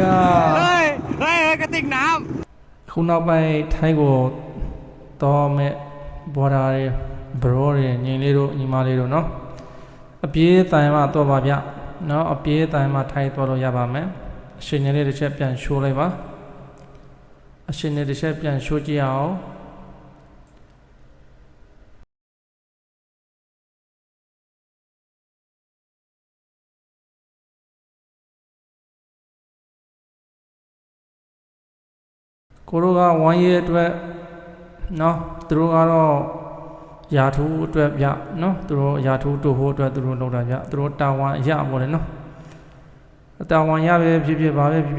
oh my god เฮ้ย เฮ้ยเฮ้ยกระติกน้ ခုနောက်ပိုင်းထိုင်းကိုတော့မဲ့ဘော်ဒါတွေဘရောတွေညီလေးတို့ညီမလေးတို့နော်အပြေးတိုင်မှတော့ပါဗျနော်အပြေးတိုင်မှထိုင်းတော့လို့ရပါမယ်အရှင်ကြီးလေးတစ်ချက်ပြန်ရှိုးလိုက်ပါအရှင်ကြီးတစ်ချက်ပြန်ရှိုးကြည့်အောင် ကိုတို့ကဝမ်းရေးအတွက်နော်သူတို့ကတော့ယာထူးအတွက်ဗျနော်သူတို့ယာထူးတို့ဟိုအတွက်သူတို့လုပ်တာဗျသူတို့တာဝန်အရပေါ့လေနော်တာဝန်ရပဲဖြစ်ဖြစ်ပါပဲဖြစ်ဖြစ်